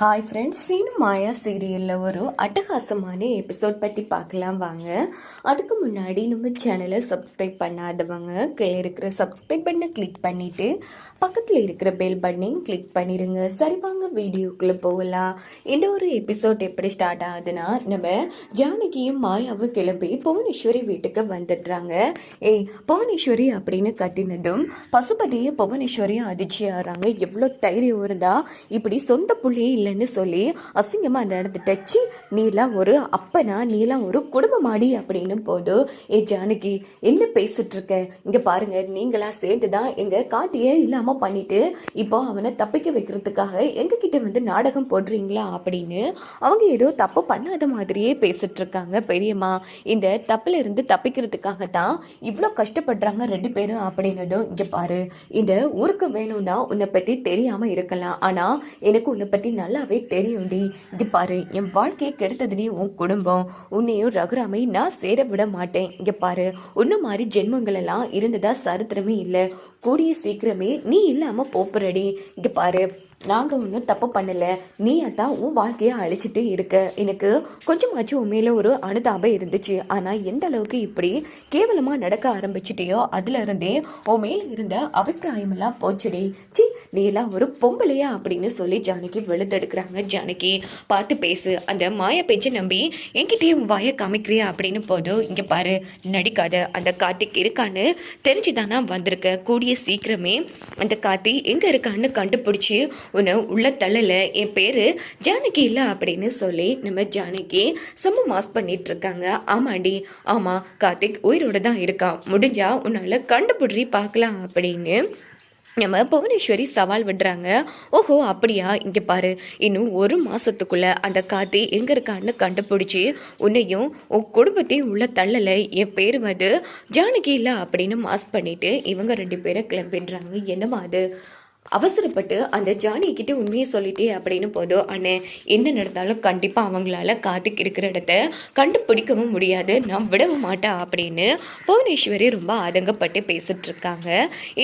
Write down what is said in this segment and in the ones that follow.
Hi friends Seenu மாயா சீரியலில் ஒரு அட்டகாசமான எபிசோட் பற்றி பார்க்கலாம் வாங்க. அதுக்கு முன்னாடி நம்ம சேனலை சப்ஸ்கிரைப் பண்ணாதவங்க கீழே இருக்கிற சப்ஸ்கிரைப் பண்ணை கிளிக் பண்ணிவிட்டு பக்கத்தில் இருக்கிற பெல் பட்டனையும் கிளிக் பண்ணிடுங்க சரி வாங்க வீடியோக்குள்ளே போகலாம். இந்த ஒரு எபிசோட் எப்படி ஸ்டார்ட் ஆகுதுன்னா நம்ம ஜானகியும் மாயாவும் கிளம்பி புவனேஸ்வரி வீட்டுக்கு வந்துடுறாங்க. ஏய் புவனேஸ்வரி அப்படின்னு கத்தினதும் பசுபதியும் புவனேஸ்வரியும் அதிர்ச்சி ஆகிறாங்க எவ்வளோ தைரியம் இருந்தால் இப்படி சொந்த புள்ளியே இல்லைன்னு சொல்லி அசிங்கமாக நடந்துட்ட சி நீலாம் ஒரு அப்பனா நீலாம் ஒரு குடும்பமாடி அப்படின்னு போது ஏ ஜானகி என்ன பேசிட்டு இருக்க இங்க பாருங்க நீங்களா சேர்ந்து தான் எங்கள் காத்தியே இல்லாமல் பண்ணிட்டு இப்போ அவனை தப்பிக்க வைக்கிறதுக்காக எங்ககிட்ட வந்து நாடகம் போடுறீங்களா? அப்படின்னு அவங்க ஏதோ தப்பு பண்ணாத மாதிரியே பேசிட்டு இருக்காங்க பெரியம்மா. இந்த தப்புல இருந்து தப்பிக்கிறதுக்காக தான் இவ்வளோ கஷ்டப்படுறாங்க ரெண்டு பேரும் அப்படின்னதும் இங்கே பாரு இந்த ஊருக்கு வேணும்னா உன்னை பற்றி தெரியாமல் இருக்கலாம். ஆனால் எனக்கு உன்னை பற்றி நல்லா நல்லாவே தெரியும்டி. இது பாரு என் வாழ்க்கையை கெடுத்ததுனே உன் குடும்பம் உன்னையும் ரகுராமை நான் சேர விட மாட்டேன். இங்க பாரு உன்ன மாதிரி ஜென்மங்கள் எல்லாம் இருந்ததா சரித்திரமே இல்லை. கூடிய சீக்கிரமே நீ இல்லாம போப்புறடி இங்க பாரு நாங்கள் ஒன்றும் தப்பு பண்ணலை. நீ அதான் உன் வாழ்க்கையை அழிச்சிட்டு இருக்க. எனக்கு கொஞ்சமாச்சும் உன் ஒரு அனுதாபம் இருந்துச்சு. ஆனால் எந்த அளவுக்கு இப்படி கேவலமாக நடக்க ஆரம்பிச்சிட்டியோ அதுலேருந்தே உன் மேலே இருந்த அபிப்பிராயமெல்லாம் போச்சுடி. சி நீ எல்லாம் ஒரு பொம்பளையா அப்படின்னு சொல்லி ஜானகி வெளுத்தெடுக்கிறாங்க. ஜானகி பார்த்து பேசு. அந்த மாய பேச்சை நம்பி என்கிட்டயே உன் வாயை காமிக்கிறியா? அப்படின்னு போதும் இங்கே பாரு நடிக்காத. அந்த கார்த்திக் இருக்கான்னு தெரிஞ்சுதானா வந்திருக்க? கூடிய சீக்கிரமே அந்த கார்த்தி எங்கே இருக்கான்னு கண்டுபிடிச்சி உன்னை உள்ள தள்ளல. என் பேரு ஜானகி இல்ல அப்படின்னு சொல்லி நம்ம ஜானகி செம்ம மாஸ் பண்ணிட்டு இருக்காங்க. ஆமாண்டி. ஆமா கார்த்திக் உயிரோட தான் இருக்கான் முடிஞ்சா உன்னால கண்டுபிடி பார்க்கலாம் அப்படின்னு நம்ம புவனேஸ்வரி சவால் விடுறாங்க. ஓஹோ அப்படியா? இங்கே பாரு. இன்னும் ஒரு மாதத்துக்குள்ளே அந்த காத்தி எங்கே இருக்கான்னு கண்டுபிடிச்சி உன்னையும் உன் குடும்பத்தையும் உள்ள தள்ளலை. என் பேர் வந்து ஜானகி இல்லை அப்படின்னு மாஸ் பண்ணிட்டு இவங்க ரெண்டு பேரும் கிளம்பிடுறாங்க. என்னமா அது? அவசரப்பட்டு அந்த ஜானி கிட்டே உண்மையை சொல்லிட்டே அப்படின்னு போதும் அண்ணே என்ன நடந்தாலும் கண்டிப்பாக அவங்களால காத்துக்கு இருக்கிற இடத்த கண்டுபிடிக்கவும் முடியாது. நான் விடவும் மாட்டேன் அப்படின்னு புவனேஸ்வரி ரொம்ப ஆதங்கப்பட்டு பேசிட்டு இருக்காங்க.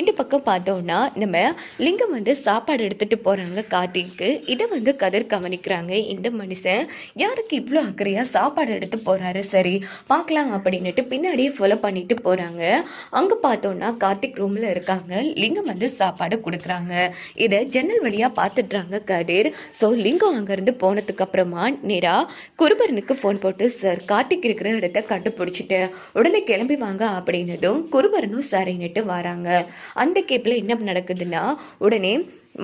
இந்த பக்கம் பார்த்தோம்னா நம்ம லிங்கம் வந்து சாப்பாடு எடுத்துட்டு போகிறாங்க கார்த்திக்கு. இதை வந்து கதிர் கவனிக்கிறாங்க. இந்த மனுஷன் யாருக்கு இவ்வளோ அக்கறையாக சாப்பாடு எடுத்து போகிறாரு சரி பார்க்கலாம் அப்படின்னுட்டு பின்னாடியே ஃபாலோ பண்ணிட்டு போகிறாங்க அங்கே பார்த்தோன்னா கார்த்திக் ரூமில் இருக்காங்க. லிங்கம் வந்து சாப்பாடு கொடுக்குறாங்க. இதை ஜன்னல் வழியாக பார்த்துட்றாங்க கதிர். ஸோ லிங்கம் அங்கேருந்து போனதுக்கு அப்புறமா நேரா குருபரனுக்கு ஃபோன் போட்டு சார் கார்த்திக் இருக்கிற இடத்த கண்டுபிடிச்சிட்டு உடனே கிளம்பி வாங்க அப்படின்னதும் குருபரனும் சரின்னுட்டு வராங்க. அந்த கேப்பில் என்ன நடக்குதுன்னா உடனே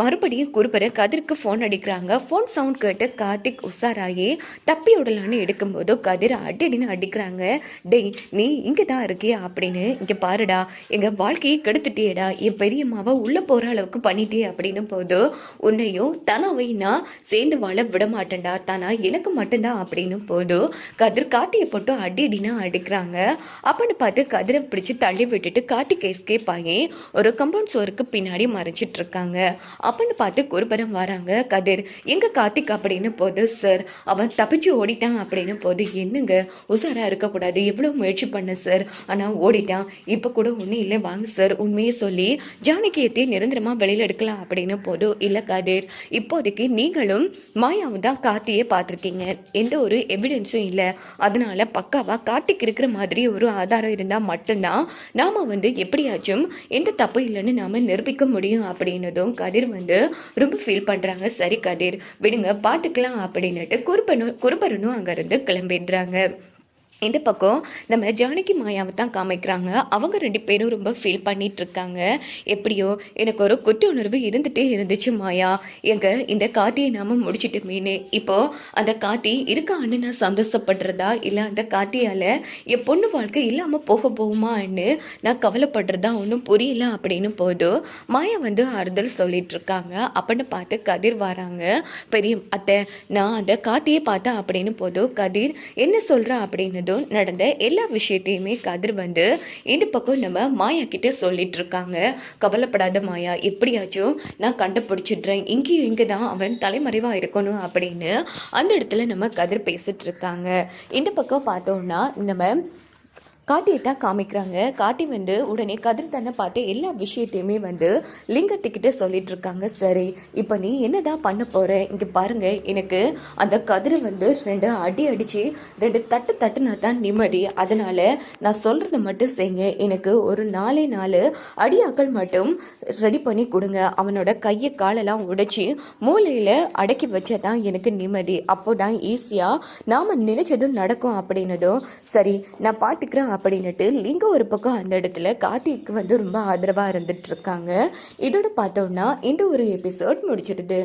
மறுபடியும் குருபரன் கதிருக்கு ஃபோன் அடிக்கிறாங்க. ஃபோன் சவுண்ட் கேட்டு கார்த்திக் உஷாராகி தப்பி விடலான்னு எடுக்கும்போது கதிர் அடிடின்னு அடிக்கிறாங்க. டேய் நீ இங்கே தான் இருக்கியா? அப்படின்னு இங்கே பாருடா எங்கள் வாழ்க்கையை கெடுத்துட்டியேடா என் பெரியம்மாவை உள்ளே போகிற அளவுக்கு பண்ணிட்டே அப்படின்னு போது உன்னையும் தனாவையும் சேர்ந்து வாழ விட மாட்டேன்டா தானா? எனக்கு மட்டும்தான் அப்படின்னு போது கதிர் காத்தியை போட்டு அடிடின்னு அடிக்கிறாங்க. அப்படின்னு பார்த்து கதிரை பிடிச்சி தள்ளி விட்டுட்டு கார்த்திக் எஸ்கேப் ஆகி ஒரு கம்பவுண்ட் சோருக்கு பின்னாடி மறைச்சிட்டு இருக்காங்க அப்படின்னு பார்த்து குருபரம் வராங்க. கதிர் எங்க கார்த்திக்? அப்படின்னு போது சார் அவன் தப்பிச்சு ஓடிட்டான். அப்படின்னு போது என்னங்க? உசாரா இருக்கக்கூடாது. எவ்வளோ முயற்சி பண்ண சார் ஆனால் ஓடிட்டான். இப்போ கூட ஒன்றும் இல்லை. வாங்க சார் உண்மையை சொல்லி ஜானகியத்தை நிரந்தரமாக வெளியில் எடுக்கலாம் அப்படின்னு போதும் இல்லை கதிர் இப்போதைக்கு நீங்களும் மாயாவும் தான் கார்த்தியே பார்த்துருக்கீங்க. எந்த ஒரு எவிடன்ஸும் இல்லை. அதனால பக்காவாக கார்த்திக் இருக்கிற மாதிரி ஒரு ஆதாரம் இருந்தால் மட்டும்தான் நாம் வந்து எப்படியாச்சும் எந்த தப்பு இல்லைன்னு நாம் நிரூபிக்க முடியும். அப்படின்னதும் கதிர் வந்து ரொம்ப ஃபீல் பண்ணுறாங்க சரி கதிர் விடுங்க பார்த்துக்கலாம். அப்படின்னுட்டு குருபனும் குருபரனும் அங்கேருந்து கிளம்பிடுறாங்க. இந்த பக்கம் நம்ம ஜானகி மாயாவை தான் காமிக்கிறாங்க. அவங்க ரெண்டு பேரும் ரொம்ப ஃபீல் பண்ணிட்டு இருக்காங்க எப்படியோ எனக்கு ஒரு குற்ற உணர்வு இருந்துகிட்டே இருந்துச்சு மாயா. எங்கள் இந்த காத்தியை நாம முடிச்சுட்டு மீன் இப்போ அந்த காத்தி இருக்கான்னு நான் சந்தோஷப்படுறதா? இல்லை அந்த காத்தியால் என் பொண்ணு வாழ்க்கை இல்லாமல் போக போகுமான்னு நான் கவலைப்படுறதா? ஒன்றும் புரியல அப்படின்னு போதும் மாயா வந்து ஆறுதல் சொல்லிட்டு இருக்காங்க அப்படின்னு பார்த்து கதிர் வராங்க. பெரிய அத்தை நான் அந்த காத்தியை பார்த்தேன் அப்படின்னு போதும் கதிர் என்ன சொல்கிறா அப்படின்னதும் நடந்த எல்லா விஷயத்தையுமே கதிர் வந்து இந்த பக்கம் நம்ம மாயா கிட்ட சொல்லிட்டு இருக்காங்க. கவலைப்படாத மாயா எப்படியாச்சும் நான் கண்டுபிடிச்சிடுறேன். இங்கேயும் இங்கே தான் அவன் தலைமறைவாக இருக்கணும் அப்படின்னு அந்த இடத்துல நம்ம கதிர் பேசிட்டு இருக்காங்க. இந்த பக்கம் பார்த்தோம்னா நம்ம கார்த்தியை தான் காமிக்கிறாங்க. கார்த்தி வந்து உடனே கதிர் தன்னை பார்த்து எல்லா விஷயத்தையுமே வந்து லிங்கத்துக்கிட்ட சொல்லிட்டு இருக்காங்க. சரி இப்போ நீ என்னதான் பண்ண போற? இங்கே பாருங்க எனக்கு அந்த கதிர் வந்து ரெண்டு அடி அடிச்சு ரெண்டு தட்டு தட்டுனா தான் நிம்மதி. அதனால நான் சொல்றத மட்டும் செய்யுங்க. எனக்கு ஒரு நாலே நாலு அடியாக்கள் மட்டும் ரெடி பண்ணி கொடுங்க. அவனோட கையை காலெல்லாம் உடைச்சி மூளையில அடக்கி வச்சாதான் எனக்கு நிம்மதி. அப்போ தான் ஈஸியா நாம நினைச்சதும் நடக்கும் அப்படின்னதும் சரி நான் பார்த்துக்கிறேன் அப்படின்னுட்டு லிங்கம் ஒரு பக்கம் அந்த இடத்துல கார்த்திக்கு வந்து ரொம்ப ஆதரவாக இருந்துட்டு இருக்காங்க. இதோட பார்த்தோம்னா இந்த ஒரு எபிசோட் முடிச்சிடுது